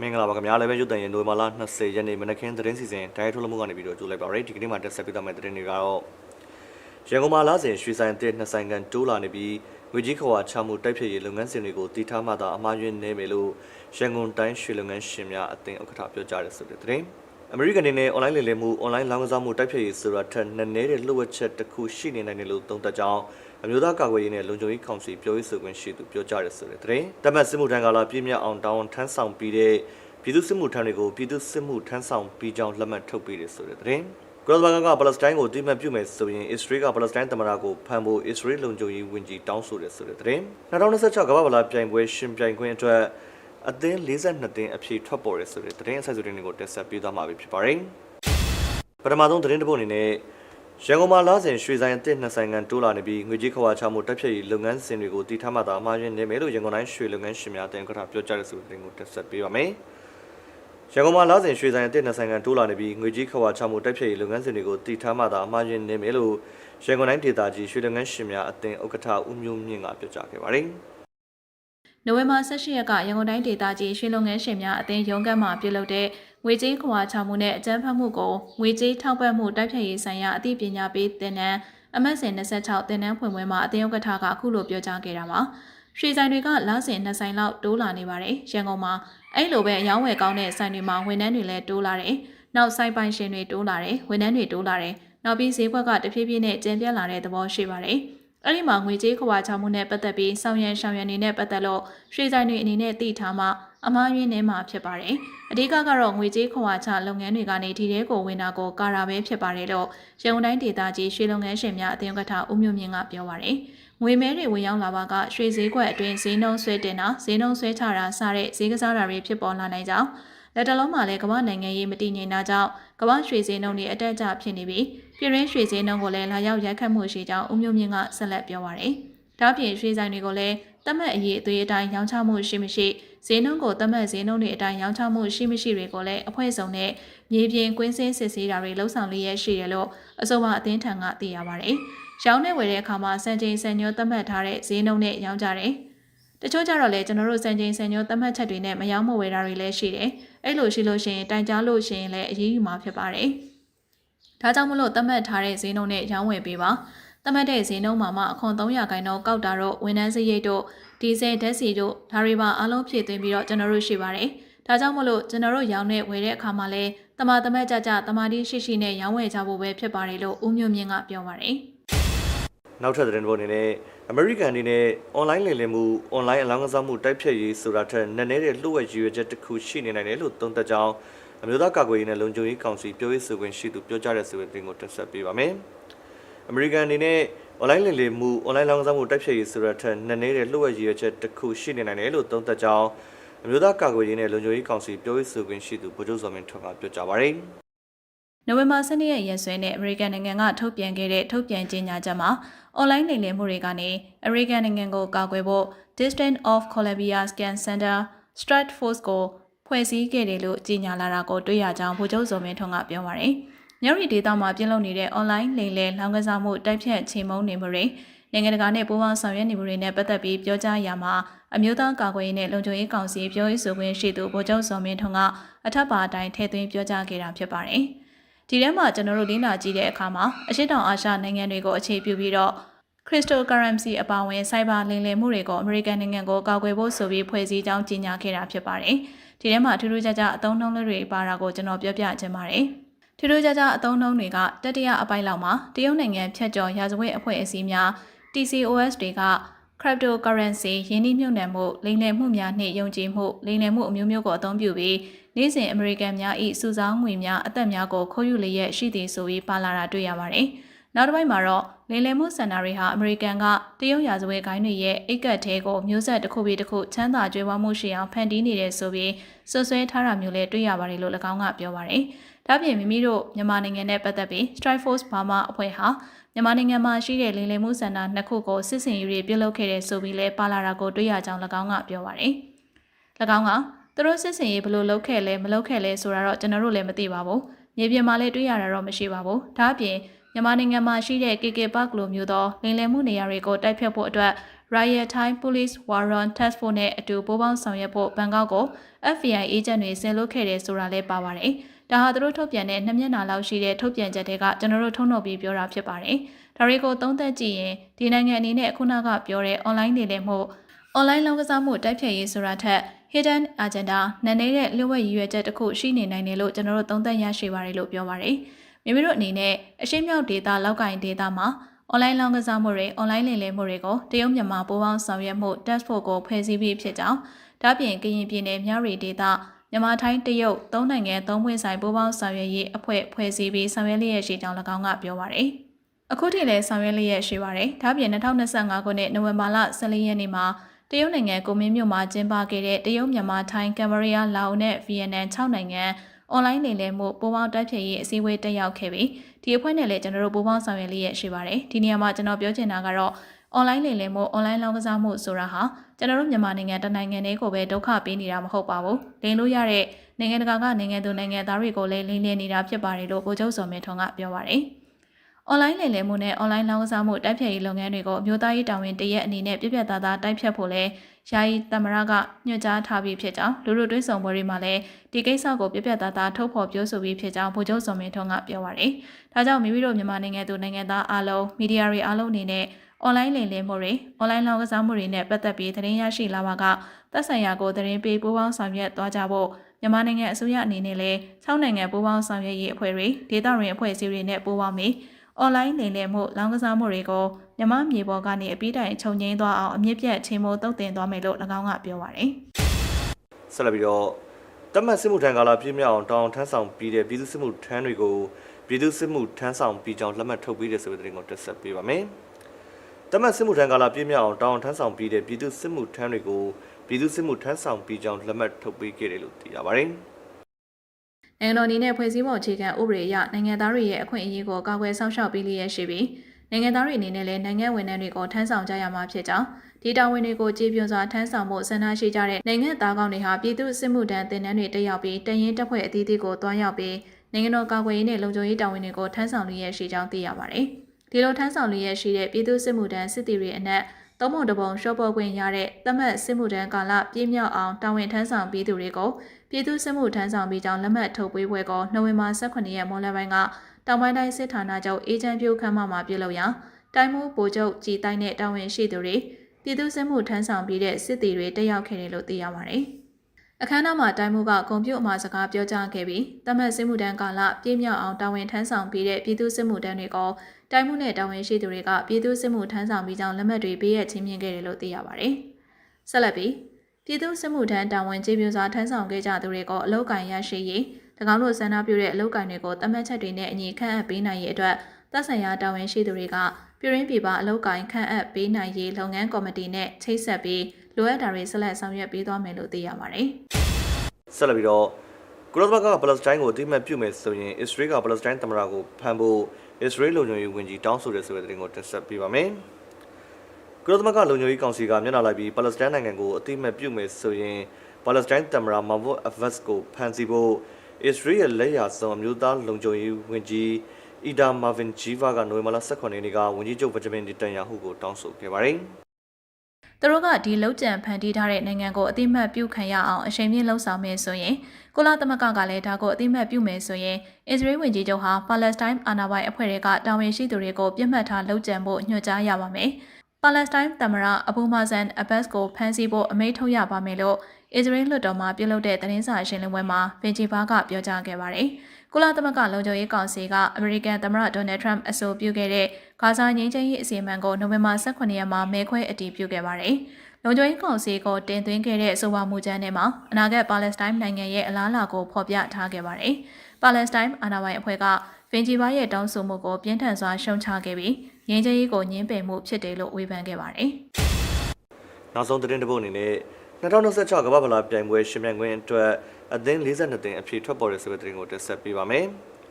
မင်္ဂလာပါခင်ဗျာလည်းပဲရုပ်တံရင်နိုဝင်ဘာလ20ရက်နေ့မနက်ခင်းသတင်းစီစဉ်ဒိုင်ထုတ်လုပ်မှုကနေပြီးတော့ကြိုးလိုက်ပါရယ်ဒီကနေ့မှာတက်ဆက်ပေးသွားမယ့်သတင်းတွေကတော့ရန်ကုန်မှာလာစဉ်ရွှေဆိုင်တဲ့နှစ်ဆိုင်ကန်တိုးလာနေပြီးငွေကြီးခွာချမှုတိုက်ဖြည့်ရေးလုပ်ငန်းစဉ်တွေကိုတည်ထားမှသာအမှားယွင်းနေမယ်လို့ရန်ကုန်တိုင်းရွှေလုပ်ငန်းရှင်များအသင်းဥက္ကဋ္ဌပြောကြားတယ်ဆိုတဲ့သတင်းအမေရိကန်နေနဲ့ online လေလည်မှု online လောင်းကစားမှုတိုက်ဖြည့်ရေးဆိုတာထက်နည်းနည်းတဲ့လှုပ်ဝက်ချက်တစ်ခုရှိနေနိုင်တယ်လို့သုံးသပ်ကြောင်း အမျိုးသားကာကွယ်ရေးနဲ့လုံခြုံရေးကောင်စီပြောရေးဆိုခွင့်ရှိသူပြောကြားတယ်ဆိုတဲ့သတင်းတမတ်စစ်မှုထမ်းကာလပြည့်မြတ်အောင်တောင်းထမ်းဆောင်ပြီးတဲ့ပြည်သူစစ်မှုထမ်းတွေကိုပြည်သူစစ်မှုထမ်းဆောင်ပြီးကြောင်းလက်မှတ်ထုတ်ပေးတယ်ဆိုတဲ့သတင်းကရော့ဘန်ကပါလက်စတိုင်းကိုတိမှတ်ပြုမယ်ဆိုရင်အစ္စရေးကပါလက်စတိုင်းသမ္မတကိုဖမ်းဖို့အစ္စရေးလုံခြုံရေးဝန်ကြီးတောင်းဆိုတယ်ဆိုတဲ့သတင်း2026ကမ္ဘာ့ဗလာပြိုင်ပွဲရှင်ပြိုင်ခွင့်အတွက်အသင်း42သင်းအဖြစ်ထွက်ပေါ်တယ်ဆိုတဲ့သတင်းအဆက်အသွယ်တွေကိုတက်ဆက်ပေးသွားမှာဖြစ်ပါတယ်ပထမဆုံးသတင်းတစ်ပုဒ်အနေနဲ့ ရန်ကုန်မှာလာစဉ်ရွှေဆိုင်အသစ်နှစ်ဆိုင်ကန်တိုးလာနေပြီးငွေကြီးခွာချမှုတက်ဖြည့်ရေးလုပ်ငန်းစဉ်တွေကိုတည်ထားမှသာအမှားယွင်းနေမယ်လို့ရန်ကုန်တိုင်းရွှေလုပ်ငန်းရှင်များအသင်းကပြောကြားတဲ့ဆိုတဲ့သတင်းကိုတက်ဆက်ပေးပါမယ်။ရန်ကုန်မှာလာစဉ်ရွှေဆိုင်အသစ်နှစ်ဆိုင်ကန်တိုးလာနေပြီးငွေကြီးခွာချမှုတိုက်ဖြည့်ရေးလုပ်ငန်းစဉ်တွေကိုတည်ထားမှသာအမှားယွင်းနေမယ်လို့ရန်ကုန်တိုင်းဒေသကြီးရွှေလုပ်ငန်းရှင်များအသင်းဥက္ကဋ္ဌဦးမျိုးမြင့်ကပြောကြားခဲ့ပါတယ်။နိုဝင်ဘာ18ရက်ကရန်ကုန်တိုင်းဒေသကြီးရွှေလုပ်ငန်းရှင်များအသင်းရုံးခန်းမှာပြုလုပ်တဲ့ ငွေကြေးခွာချမှုနဲ့အကြမ်းဖက်မှုကိုငွေကြေးထောက်ပံ့မှုတိုက်ဖြတ်ရေးဆိုင်ရာအသိပညာပေးသင်တန်းအမတ်စဉ်26သင်တန်းဖွင့်ပွဲမှာအသင်းဥက္ကဋ္ဌကအခုလိုပြောကြားခဲ့တာပါရွှေဆိုင်တွေကလစဉ်နှစ်ဆိုင်လောက်တိုးလာနေပါတယ်ရန်ကုန်မှာအဲ့လိုပဲအယောင်းဝယ်ကောင်းတဲ့ဆိုင်တွေမှာဝန်ထမ်းတွေလည်းတိုးလာတယ်နောက်ဆိုင်ပိုင်ရှင်တွေတိုးလာတယ်ဝန်ထမ်းတွေတိုးလာတယ်နောက်ပြီးဈေးကွက်ကတဖြည်းဖြည်းနဲ့ကျင်းပြလာတဲ့သဘောရှိပါတယ် အဲ့ဒီမှာငွေကြေးခွာချမှုနဲ့ပတ်သက်ပြီးဆောင်ရန်ရှောင်ရန်နေနဲ့ပတ်သက်လို့ရွှေဆိုင်တွေအနေနဲ့သိထားမှအမှားယွင်းနေမှာဖြစ်ပါတယ်။အဓိကကတော့ငွေကြေးခွာချလုပ်ငန်းတွေကနေဒီထဲကိုဝင်တာကိုကာရာပဲဖြစ်ပါတယ်လို့ရန်ကုန်တိုင်းဒေသကြီးရွှေလုပ်ငန်းရှင်များအသင်းဥက္ကဋ္ဌဦးမျိုးမြင့်ကပြောပါတယ်။ငွေမဲတွေဝင်ရောက်လာပါကရွှေဈေးကွက်အတွင်းဈေးနှုန်းဆွဲတင်တာဈေးနှုန်းဆွဲချတာစတဲ့ဈေးကစားတာတွေဖြစ်ပေါ်လာနိုင်ကြောင်း လက်တလုံးမှာလည်းကမ္ဘာနိုင်ငံရေးမတည်ငြိမ်တာကြောင့်ကမ္ဘာရွှေဈေးနှုန်းတွေအတက်အကျဖြစ်နေပြီးပြည်ရင်းရွှေဈေးနှုန်းကိုလည်းလာရောက်ရိုက်ခတ်မှုရှိကြောင်းဦးမျိုးမြင့်ကဆက်လက်ပြောပါရယ်။ဒါ့အပြင်ရွှေဆိုင်တွေကိုလည်းတတ်မှတ်အရေးအသွေးအတိုင်းရောင်းချမှုရှိမရှိဈေးနှုန်းကိုတတ်မှတ်ဈေးနှုန်းတွေအတိုင်းရောင်းချမှုရှိမရှိတွေကိုလည်းအဖွဲ့စုံနဲ့မြေပြင်ကွင်းစင်းစစ်ဆေးတာတွေလှုပ်ဆောင်လျက်ရှိတယ်လို့အဆိုပါအသင်းထံကသိရပါရယ်။ရောင်းနေဝယ်တဲ့အခါမှာစံချိန်စံညွှန်းသတ်မှတ်ထားတဲ့ဈေးနှုန်းနဲ့ရောင်းကြတယ်။တချို့ကြတော့လေကျွန်တော်တို့စံချိန်စံညွှန်းသတ်မှတ်ချက်တွေနဲ့မရောင်းမဝယ်တာတွေလည်းရှိတယ်။ အဲ့လိုရှိလို့ရှိရင်တိုင်ကြားလို့ရှိရင်လည်းအရေးယူမှာဖြစ်ပါတယ်။ဒါကြောင့်မလို့သတ်မှတ်ထားတဲ့ဈေးနှုန်းနဲ့ရောင်းဝယ်ပေးပါ။သတ်မှတ်တဲ့ဈေးနှုန်းမှာမှအခွန်300ခိုင်နှုန်းကောက်တာတော့ဝန်ထမ်းစရိတ်တို့ဒီဇယ်ဓာတ်ဆီတို့ဒါတွေပါအလုံးဖြည့်သွင်းပြီးတော့ကျွန်တော်တို့ရှိပါတယ်။ဒါကြောင့်မလို့ကျွန်တော်တို့ရောင်းနေဝယ်တဲ့အခါမှာလည်းတမာတမတ်ကြကြတမာတိရှိရှိနဲ့ရောင်းဝယ်ကြဖို့ပဲဖြစ်ပါတယ်လို့ဦးမျိုးမြင့်ကပြောပါတယ်။နောက်ထပ်သတင်းတစ်ပုဒ်အနေနဲ့ အမေရိကန်အနေနဲ့ online လိမ်လည်မှု online အလောင်းကစားမှုတိုက်ဖြတ်ရေးဆိုတာထက်နည်းနည်းတဲ့လှုပ်ဝက်ရည်ရွယ်ချက်တစ်ခုရှိနေနိုင်တယ်လို့သုံးသပ်ကြောင်းအမျိုးသားကာကွယ်ရေးနဲ့လုံခြုံရေးကောင်စီပြောရေးဆိုခွင့်ရှိသူပြောကြားတဲ့ဆိုတဲ့သတင်းကိုတင်ဆက်ပေးပါမယ်။အမေရိကန်အနေနဲ့ online လိမ်လည်မှု online လောင်းကစားမှုတိုက်ဖြတ်ရေးဆိုတာထက်နည်းနည်းတဲ့လှုပ်ဝက်ရည်ရွယ်ချက်တစ်ခုရှိနေနိုင်တယ်လို့သုံးသပ်ကြောင်းအမျိုးသားကာကွယ်ရေးနဲ့လုံခြုံရေးကောင်စီပြောရေးဆိုခွင့်ရှိသူဗိုလ်ချုပ်စောမင်းထွန်းကပြောကြားပါရယ်။ နိုဝင်ဘာ12ရက်ရက်စွဲနဲ့အမေရိကန်နိုင်ငံကထုတ်ပြန်ခဲ့တဲ့ထုတ်ပြန်ကြေညာချက်မှာအွန်လိုင်းလိမ်လည်မှုတွေကနေအမေရိကန်နိုင်ငံကိုကာကွယ်ဖို့ District of Columbia Scan Center Strike Force ကိုဖွဲ့စည်းခဲ့တယ်လို့ကြေညာလာတာကိုတွေ့ရကြောင်းဗိုလ်ချုပ်စောမင်းထွန်းကပြောပါရယ်။ညရီဒေတာမှာပြုလုပ်နေတဲ့အွန်လိုင်းလိမ်လည်လောင်ကစားမှုတိုက်ဖြတ်ချိန်မုံနေမှုတွေနိုင်ငံတကာနဲ့ပူးပေါင်းဆောင်ရွက်နေမှုတွေနဲ့ပတ်သက်ပြီးပြောကြားရမှာအမျိုးသားကာကွယ်ရေးနဲ့လုံခြုံရေးကောင်စီပြောရေးဆိုခွင့်ရှိသူဗိုလ်ချုပ်စောမင်းထွန်းကအထက်ပါအတိုင်းထည့်သွင်းပြောကြားခဲ့တာဖြစ်ပါတယ်။ ဒီထဲမှာကျွန်တော်တို့လေ့လာကြည့်တဲ့အခါမှာအရှိတောင်အာရှနိုင်ငံတွေကိုအခြေပြုပြီးတော့ cryptocurrency အပါအဝင် cyber လိမ်လည်မှုတွေကိုအမေရိကန်နိုင်ငံကိုကာကွယ်ဖို့ဆိုပြီးဖွဲ့စည်းကြောင်းကြေညာခဲ့တာဖြစ်ပါတယ်။ဒီထဲမှာထူးထူးခြားခြားအသုံးနှုန်းတွေပါတာကိုကျွန်တော်ပြောပြချင်ပါတယ်။ထူးထူးခြားခြားအသုံးနှုန်းတွေကတတိယအပိုင်းလောက်မှာတရုတ်နိုင်ငံဖြတ်ကျော်ရာဇဝတ်အဖွဲ့အစည်းများ TCOS တွေက cryptocurrency ယင်းနှိမ့်မြုပ်နှံမှုလိမ်လည်မှုများနှင့်ယုံကြည်မှုလိမ်လည်မှုအမျိုးမျိုးကိုအသုံးပြုပြီးနေ့စဉ်အမေရိကန်များ၏စုဆောင်းငွေများအသက်များကိုခိုးယူလျက်ရှိသည်ဆိုပြီးပါလာတာတွေ့ရပါတယ်။နောက်တစ်ပိုင်းမှာတော့လိမ်လည်မှုစင်တာတွေဟာအမေရိကန်ကတရုတ်ရာဇဝတ်ဂိုင်းတွေရဲ့အိတ်ကတ်သေးကိုမျိုးဆက်တစ်ခုပြီးတစ်ခုချမ်းသာကြွယ်ဝမှုရှိအောင်ဖန်တီးနေတယ်ဆိုပြီးဆွဆွဲထားတာမျိုးလည်းတွေ့ရပါတယ်လို့၎င်းကပြောပါတယ်။ဒါ့ပြင်မိမိတို့မြန်မာနိုင်ငံနဲ့ပတ်သက်ပြီး Strike Force Burma အဖွဲ့ဟာ မြန်မာနိုင်ငံမှာရှိတဲ့လိမ်လည်မှုစင်တာနှစ်ခုကိုစစ်စင်ရေးတွေပြုလုပ်ခဲ့တဲ့ဆိုပြီးလဲပါလာတာကိုတွေ့ရကြောင်း၎င်းကပြောပါတယ်။၎င်းကသူတို့စစ်စင်ရေးဘလို့လုပ်ခဲ့လဲမလုပ်ခဲ့လဲဆိုတာတော့ကျွန်တော်တို့လည်းမသိပါဘူး။မြေပြင်မှာလည်းတွေ့ရတာတော့မရှိပါဘူး။ဒါ့အပြင်မြန်မာနိုင်ငံမှာရှိတဲ့ KK Park လိုမျိုးသောလိမ်လည်မှုနေရာတွေကိုတိုက်ဖြတ်ဖို့အတွက် Riot Thai Police Warrant Task Force နဲ့အတူပူးပေါင်းဆောင်ရွက်ဖို့ဘန်ကောက်ကို FBI agent တွေဆင်လွတ်ခဲ့တယ်ဆိုတာလည်းပါပါတယ်။ ဒါဟာသူတို့ထုတ်ပြန်တဲ့နှစ်မျက်နှာလောက်ရှိတဲ့ထုတ်ပြန်ချက်တွေကကျွန်တော်တို့ထုံးနှုတ်ပြီးပြောတာဖြစ်ပါတယ်။ဒါတွေကိုသုံးသပ်ကြည့်ရင်ဒီနိုင်ငံအနေနဲ့ခုနကပြောတဲ့ online နေလေမှု online လောင်းကစားမှုတိုက်ဖြတ်ရေးဆိုတာထက် hidden agenda နန်နေတဲ့လျှို့ဝှက်ရည်ရွယ်ချက်တစ်ခုရှိနေနိုင်တယ်လို့ကျွန်တော်တို့သုံးသပ်ရရှိပါတယ်လို့ပြောပါတယ်။မိမိတို့အနေနဲ့အရှိမြောက်ဒေတာလောက်ကင်ဒေတာမှာ online လောင်းကစားမှုတွေ online လည်လည်မှုတွေကိုတရုတ်မြန်မာပူးပေါင်းဆောင်ရွက်မှု task force ကိုဖွဲ့စည်းပြီးဖြစ်ကြောင်းဒါပြင်ကရင်ပြည်နယ်မြရီဒေတာ မြန်မာထိုင်းတရုတ်သုံးနိုင်ငံသုံးပွင့်ဆိုင်ပူးပေါင်းဆောင်ရွက်ရေးအဖွဲ့ဖွဲ့စည်းပြီးဆောင်ရွက်လျက်ရှိကြောင်း၎င်းကပြောပါတယ်။အခုထိလည်းဆောင်ရွက်လျက်ရှိပါတယ်။ဒါပြင်2025ခုနှစ်နိုဝင်ဘာလ14ရက်နေ့မှာတရုတ်နိုင်ငံကိုမင်းမြို့မှာကျင်းပခဲ့တဲ့တရုတ်မြန်မာထိုင်းကမ်မရီးယားလာအိုနဲ့ဗီယက်နမ်6နိုင်ငံ အွန်လိုင်းနေလည်မှုပူးပေါင်းတိုက်ဖြည့်ရေးအစည်းအဝေးတက်ရောက်ခဲ့ပြီးဒီအဖွဲ့နဲ့လည်းကျွန်တော်တို့ပူးပေါင်းဆောင်ရွက်လျက်ရှိပါတယ်ဒီနေရာမှာကျွန်တော်ပြောချင်တာကတော့ online လိမ်လည်မှု online လောင်းကစားမှုဆိုတာဟာကျွန်တော်တို့မြန်မာနိုင်ငံတနိုင်ငံလေးကိုပဲဒုက္ခပေးနေတာမဟုတ်ပါဘူး။လိမ်လို့ရတဲ့နိုင်ငံတကာကနိုင်ငံသူနိုင်ငံသားတွေကိုလည်းလိမ်လည်နေတာဖြစ်ပါတယ်လို့ဗိုလ်ချုပ်စော်မင်းထွန်းကပြောပါတယ်။ online လိမ်လည်မှုနဲ့ online လောင်းကစားမှုတိုက်ဖြတ်ရေးလုပ်ငန်းတွေကိုအမျိုးသားရေးတာဝန်တရက်အနေနဲ့ပြပြသားသားတိုက်ဖြတ်ဖို့လဲယာယီတမရကညွှန်ကြားထားပြီးဖြစ်ကြောင်းလူလူတွင်းဆောင်ပွဲတွေမှာလည်းဒီကိစ္စကိုပြပြသားသားထုတ်ဖော်ပြောဆိုပြီးဖြစ်ကြောင်းဗိုလ်ချုပ်စော်မင်းထွန်းကပြောပါတယ်။ဒါကြောင့်မိမိတို့မြန်မာနိုင်ငံသူနိုင်ငံသားအားလုံးမီဒီယာတွေအားလုံးအနေနဲ့ online လိမ်လည်မှုတွေ online လောင်းကစားမှုတွေနဲ့ပတ်သက်ပြီးသတင်းရရှိလာပါကသက်ဆိုင်ရာကိုသတင်းပေးပူးပေါင်းဆောင်ရွက်သွားကြဖို့မြန်မာနိုင်ငံအစိုးရအနေနဲ့လည်း6နိုင်ငံပူးပေါင်းဆောင်ရွက်ရေးအဖွဲ့တွေဒေသတွင်အဖွဲ့အစည်းတွေနဲ့ပူးပေါင်းပြီး online လိမ်လည်မှုလောင်းကစားမှုတွေကိုမြန်မာမြေပေါ်ကနေအပြီးတိုင်ခြုံငိမ့်သွားအောင်အမြင့်ပြတ်ချိန်မိုးတုတ်တင်သွားမယ်လို့၎င်းကပြောပါတယ်။ဆက်လက်ပြီးတော့တမတ်စစ်မှုထမ်းကာလပြည့်မြောက်အောင်တောင်းထမ်းဆောင်ပြီးတဲ့ပြည်သူစစ်မှုထမ်းတွေကိုပြည်သူစစ်မှုထမ်းဆောင်ပြီးကြောင်းလက်မှတ်ထုတ်ပေးတဲ့ဆိုတဲ့သတင်းကိုတက်ဆက်ပေးပါမယ်။တမတ်စစ်မှုထမ်းကာလပြည့်မြောက်အောင်တောင်းထမ်းဆောင်ပြီးတဲ့ပြည်သူစစ်မှုထမ်းတွေကိုပြည်သူစစ်မှုထမ်းဆောင်ပြီးကြောင်းလက်မှတ်ထုတ်ပေးခဲ့တယ်လို့သိရပါတယ်။ နိုင်ငံတော်အနေနဲ့ဖွဲ့စည်းပုံအခြေခံဥပဒေအရနိုင်ငံသားတွေရဲ့အခွင့်အရေးကိုကာကွယ်စောင့်ရှောက်ပေးလျက်ရှိပြီးနိုင်ငံသားတွေအနေနဲ့လည်းနိုင်ငံဝန်ထမ်းတွေကိုထမ်းဆောင်ကြရမှာဖြစ်ကြောင်းဒီတာဝန်တွေကိုကြည်ပြွန်စွာထမ်းဆောင်မှုဆန္ဒရှိကြတဲ့နိုင်ငံသားကောင်းတွေဟာပြည်သူစစ်မှုထမ်းတင်နန်းတွေတက်ရောက်ပြီးတရင်တပ်ဖွဲ့အသီးသီးကိုတွားရောက်ပြီးနိုင်ငံတော်ကာကွယ်ရေးနဲ့လုံခြုံရေးတာဝန်တွေကိုထမ်းဆောင်လျက်ရှိကြောင်းသိရပါတယ်။ဒီလိုထမ်းဆောင်လျက်ရှိတဲ့ပြည်သူစစ်မှုထမ်းစစ်တီတွေအနက်သုံးပုံတစ်ပုံရှော့ပေါ်ခွင့်ရတဲ့သတ်မှတ်စစ်မှုထမ်းကာလပြည့်မြောက်အောင်တာဝန်ထမ်းဆောင်ပြီးသူတွေကို ပြည်သူစစ်မှုထမ်းဆောင်ပြီးကြောင်းလက်မှတ်ထုတ်ပေးပွဲကိုနိုဝင်ဘာ18ရက်မွန်းလယ်ပိုင်းကတောင်ပိုင်းတိုင်းစစ်ဌာနချုပ်အေဂျင့်ပြုခန်းမမှာပြုလုပ်ရာတိုင်းမှုဗိုလ်ချုပ်ကြည်တိုင်းနဲ့တာဝန်ရှိသူတွေပြည်သူစစ်မှုထမ်းဆောင်ပြီးတဲ့စစ်တီတွေတက်ရောက်ခဲ့တယ်လို့သိရပါတယ်။အခမ်းအနားမှာတိုင်းမှုကကွန်ပျူတာမှာစကားပြောကြားခဲ့ပြီးတမတ်စစ်မှုတန်းကာလပြည့်မြောက်အောင်တာဝန်ထမ်းဆောင်ပြီးတဲ့ပြည်သူစစ်မှုတန်းတွေကိုတိုင်းမှုနဲ့တာဝန်ရှိသူတွေကပြည်သူစစ်မှုထမ်းဆောင်ပြီးကြောင်းလက်မှတ်တွေပေးရချင်းမြင်ခဲ့တယ်လို့သိရပါတယ်။ဆက်လက်ပြီး ပြည်သူစစ်မှုထမ်းတာဝန်ကျေပြစွာထမ်းဆောင်ခဲ့ကြသူတွေကိုအလောက်ကန်ရရှိရေး၎င်းတို့ဆန္ဒပြုတဲ့အလောက်ကန်တွေကိုတမတ်ချက်တွေနဲ့အညီခန့်အပ်ပေးနိုင်ရေးအတွက်သက်ဆိုင်ရာတာဝန်ရှိသူတွေကပြည်ရင်းပြည်ပအလောက်ကန်ခန့်အပ်ပေးနိုင်ရေးလုပ်ငန်းကော်မတီနဲ့ချိတ်ဆက်ပြီးလိုအပ်တာတွေဆက်လက်ဆောင်ရွက်ပေးသွားမယ်လို့သိရပါတယ်။ဆက်လက်ပြီးတော့ကုလသမဂ္ဂကပလက်စတိုင်းကိုအတိအမှတ်ပြုမယ်ဆိုရင်အစ္စရေးကပလက်စတိုင်းသမ္မတကိုဖမ်းဖို့အစ္စရေးလုံခြုံရေးဝန်ကြီးတောင်းဆိုတဲ့ဆိုတဲ့သတင်းကိုတင်ဆက်ပေးပါမယ်။ ကုလသမဂ္ဂလုံခြုံရေးကောင်စီကမျက်နှာလိုက်ပြီးပလက်စတိုင်းနိုင်ငံကိုအတိအမှတ်ပြုမယ်ဆိုရင်ပလက်စတိုင်းသမ္မတမာဗတ်အဗတ်ကိုဖမ်းဆီးဖို့အစ္စရေးရဲ့လက်ရာဆောင်အမျိုးသားလုံခြုံရေးဝန်ကြီးအီဒါမာဗင်ဂျီဗာကနိုဝင်ဘာလ18ရက်နေ့ကဝန်ကြီးချုပ်ဗဂျမင်ဒီတန်ယာဟုကိုတောင်းဆိုခဲ့ပါတယ်။သူတို့ကဒီလောက်ကျန်ဖန်တီးထားတဲ့နိုင်ငံကိုအတိမတ်ပြုခံရအောင်အချိန်ပြည့်လှုံ့ဆော်မယ်ဆိုရင်ကုလသမဂ္ဂကလည်းဒါကိုအတိမတ်ပြုမယ်ဆိုရင်အစ္စရေးဝန်ကြီးချုပ်ဟာပါလက်စတိုင်းအာဏာပိုင်အဖွဲ့တွေကတာဝန်ရှိသူတွေကိုပြစ်မှတ်ထားလှုပ်ကြံဖို့ညွှန်ကြားရပါမယ်။ ပါလက်စတိုင်းသမ္မတအဘူမာဇန်အဘတ်ကိုဖမ်းဆီးဖို့အမိန့်ထုတ်ရပါမယ်လို့အစ္စရေးလွှတ်တော်မှပြုလုပ်တဲ့သတင်းစာရှင်းလင်းပွဲမှာဗင်ဂျီဘာကပြောကြားခဲ့ပါတယ်။ကုလသမဂ္ဂလုံခြုံရေးကောင်စီကအမေရိကန်သမ္မတဒေါ်နယ်ထရမ့်အဆိုပြုခဲ့တဲ့ဂါဇာငြိမ်းချမ်းရေးအစီအမံကိုနိုဝင်ဘာ18ရက်မှာမဲခွဲအတည်ပြုခဲ့ပါတယ်။လုံခြုံရေးကောင်စီကိုတင်သွင်းခဲ့တဲ့ဆိုပါမူကြမ်းထဲမှာအနာဂတ်ပါလက်စတိုင်းနိုင်ငံရဲ့အလားအလာကိုဖော်ပြထားခဲ့ပါတယ်။ပါလက်စတိုင်းအာဏာပိုင်အဖွဲ့ကဗင်ဂျီဘာရဲ့တောင်းဆိုမှုကိုပြင်းထန်စွာရှုံချခဲ့ပြီး ငြိမ်းချမ်းရေးကိုညှင်းပယ်မှုဖြစ်တယ်လို့ဝေဖန်ခဲ့ပါတယ်။နောက်ဆုံးသတင်းတစ်ပုဒ်အနေနဲ့2026ကမ္ဘာဖလားပြိုင်ပွဲရှင်ပြိုင်ခွင့်အတွက်အသင်း42သင်းအဖြစ်ထွက်ပေါ်တဲ့ဆိုတဲ့သတင်းကိုတင်ဆက်ပေးပါမယ်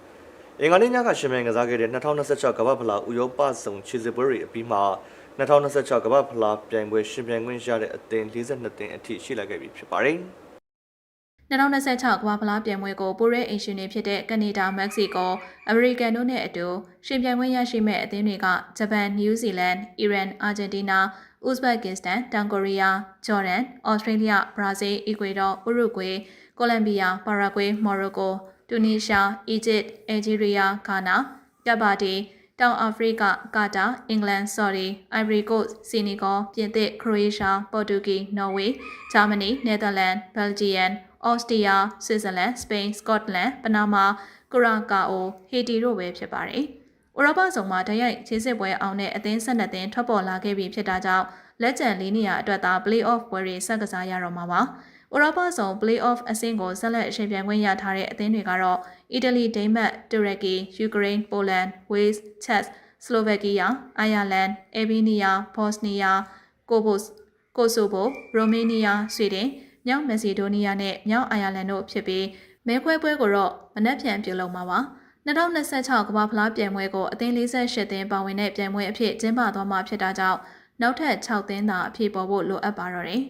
။အင်္ဂါနေ့ညကရှင်ပြိုင်ကစားခဲ့တဲ့2026ကမ္ဘာဖလားဥရောပစုံခြေစစ်ပွဲတွေအပြီးမှာ2026ကမ္ဘာဖလားပြိုင်ပွဲရှင်ပြိုင်ခွင့်ရတဲ့အသင်း42သင်းအထိရှိလာခဲ့ပြီဖြစ်ပါတယ်။ 2026ကမ္ဘာဖလားပြိုင်ပွဲကိုပိုရဲအိမ်ရှင်တွေဖြစ်တဲ့ကနေဒါ၊မက္ကဆီကို၊အမေရိကန်တို့နဲ့အတူရှင်ပြိုင်ပွဲရရှိမဲ့အသင်းတွေကဂျပန်၊နယူးဇီလန်၊အီရန်၊အာဂျင်တီးနား၊ဥဇဘက်ကစ္စတန်၊တောင်ကိုရီးယား၊ဂျော်ဒန်၊ဩစတြေးလျ၊ဘရာဇီးလ်၊အီကွေဒေါ၊ဥရုဂွေ၊ကိုလံဘီယာ၊ပါရာဂွေး၊မော်ရိုကို၊တူနီးရှား၊အီဂျစ်၊အယ်ဂျီးရီးယား၊ဂါနာ၊ကပ်ဘာဒီ၊တောင်အာဖရိက၊ကာတာ၊အင်္ဂလန်၊ဆော်ဒီ၊အိုင်ဗရီကို့စ်၊ဆီနီဂေါ၊ပြင်သစ်၊ခရိုအေးရှား၊ပေါ်တူဂီ၊နော်ဝေး၊ဂျာမနီ၊နယ်သာလန်၊ဘယ်လ်ဂျီယ မ်၊ဩစတြီးယား၊ဆွစ်ဇာလန်၊စပိန်၊စကော့တလန်၊ပနာမာ၊ကူရာကာအို၊ဟေတီတို့ပဲဖြစ်ပါတယ်။ဥရောပဆောင်မှာတရိုက်ခြေစစ်ပွဲအောင်တဲ့အသင်း၁၂သင်းထွက်ပေါ်လာခဲ့ပြီဖြစ်တာကြောင့်လက်ကျန်၄နေရာအတွက်သာ play-off ပွဲတွေဆက်ကစားရတော့မှာပါ။ဥရောပဆောင် play-off အဆင့်ကိုဆက်လက်အရှင်ပြိုင်ခွင့်ရထားတဲ့အသင်းတွေကတော့အီတလီ၊ဒိန်းမတ်၊တူရကီ၊ယူကရိန်း၊ပိုလန်၊ဝေးစ်၊ချက်စ်စလိုဗက်ကီးယား၊အိုင်ယာလန်၊အေဘီနီးယား၊ဘော့စနီးယား၊ကိုဘိုစ်ကိုဆိုဗိုရိုမေးနီးယားဆွီဒင် မြောက်မက်ဆီဒိုနီးယားနဲ့မြောက်အိုင်ယာလန်တို့ဖြစ်ပြီးမဲခွဲပွဲကိုတော့မနက်ဖြန်ပြုလုပ်မှာပါ2026ကမ္ဘာဖလားပြိုင်ပွဲကိုအသင်း48သင်းပါဝင်တဲ့ပြိုင်ပွဲအဖြစ်ကျင်းပသွားမှာဖြစ်တာကြောင့်နောက်ထပ်6သင်းသာအဖြစ်ပေါ်ဖို့လိုအပ်ပါတော့တယ်